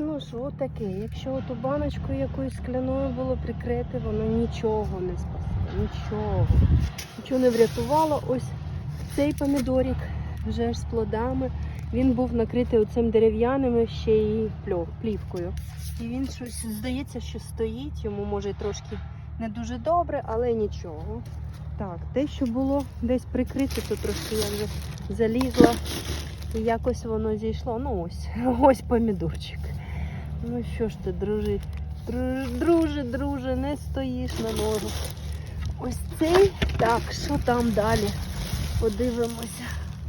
Ну що таке, якщо ту баночку якоюсь скляною було прикрити, воно нічого не спасло, нічого. Нічого не врятувало. Ось цей помідорик вже ж з плодами. Він був накритий оцим дерев'яним ще й плівкою. І він щось здається, що стоїть, йому може трошки не дуже добре, але нічого. Так, те, що було десь прикрите, то трошки я вже залізла. І якось воно зійшло. Ну ось, ось помідорчик. Ну що ж ти? Друже, друже, друже, не стоїш на ногу. Ось цей. Так, що там далі? Подивимося.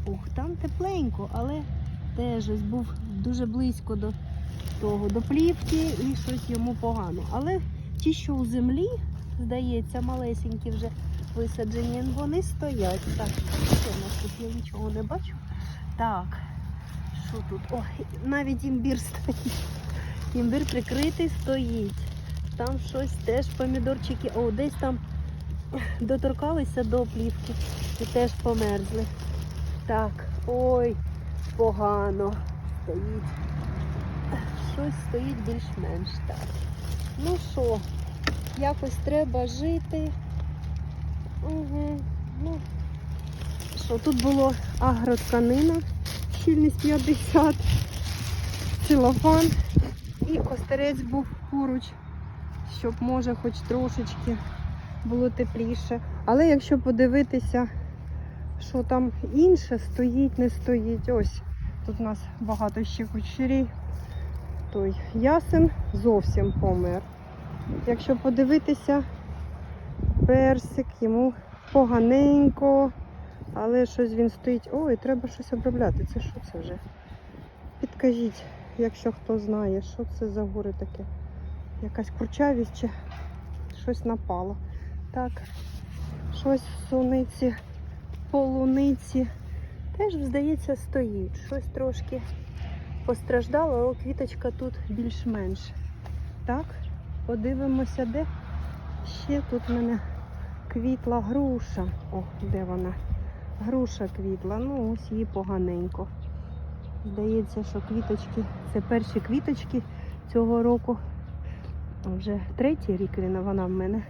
Ух, там тепленько, але теж ось був дуже близько до того, до плівки і щось йому погано. Але ті, що у землі, здається, малесенькі вже висаджені, вони стоять. Так, що в нас тут я нічого не бачу. Так, що тут? О, навіть імбір стоїть. Імбир прикритий стоїть. Там щось теж помідорчики. О, десь там доторкалися до плівки і теж померзли. Так, ой, погано стоїть. Щось стоїть більш-менш так. Ну що, якось треба жити. Угу. Ну, що, тут було агротканина, щільність 50, целофан і остерець був поруч, щоб може хоч трошечки було тепліше. Але якщо подивитися, що там інше стоїть, не стоїть. Ось тут у нас багато ще кучерей. Той ясен зовсім помер. Якщо подивитися, персик йому поганенько, але щось він стоїть. Ой, треба щось обробляти. Це що це вже? Підкажіть, якщо хто знає, що це за гори таке. Якась курчавість чи щось напало. Так, щось в суниці, полуниці. Теж, здається, стоїть. Щось трошки постраждало, але квіточка тут більш-менш. Так, подивимося, де ще тут в мене квітла груша. О, де вона? Груша квітла. Ну, ось її поганенько. Здається, що квіточки, це перші квіточки цього року. Вже третій рік вона в мене.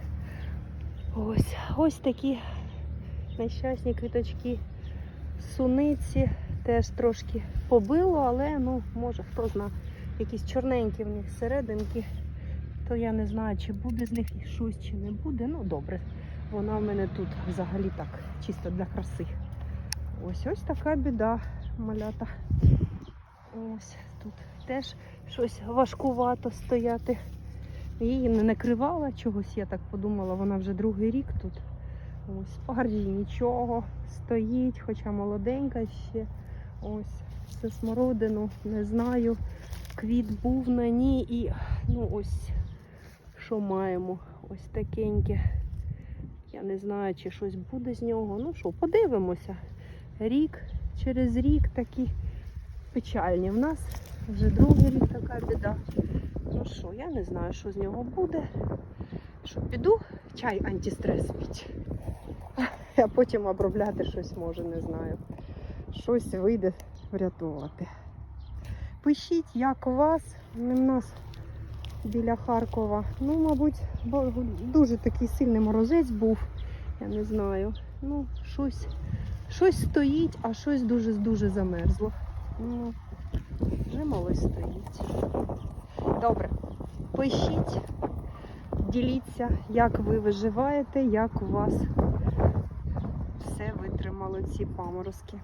Ось, ось такі нещасні квіточки суниці. Теж трошки побило, але ну, може хто зна, якісь чорненькі в них серединки. То я не знаю, чи буде з них щось, чи не буде. Ну добре. Вона в мене тут взагалі так, чисто для краси. Ось ось така біда, малята. Ось тут теж щось важкувато стояти. Її не накривала чогось, я так подумала, вона вже другий рік тут. Ось спаржі нічого, стоїть, хоча молоденька ще. Ось це смородину, не знаю. Квіт був на ній і ну ось що маємо. Ось такеньке. Я не знаю, чи щось буде з нього. Ну що, подивимося. Рік через рік такі печальні. В нас вже другий рік така біда. Ну що, я не знаю, що з нього буде. Що піду чай антистрес пити. А потім обробляти щось може, не знаю. Щось вийде врятувати. Пишіть, як у вас. У нас біля Харкова. Ну, мабуть, дуже такий сильний морозець був. Я не знаю. Ну, щось, щось стоїть, а щось дуже-дуже замерзло. Ну, вже мало стоїть. Добре. Пишіть, діліться, як ви виживаєте, як у вас все витримало ці паморозки.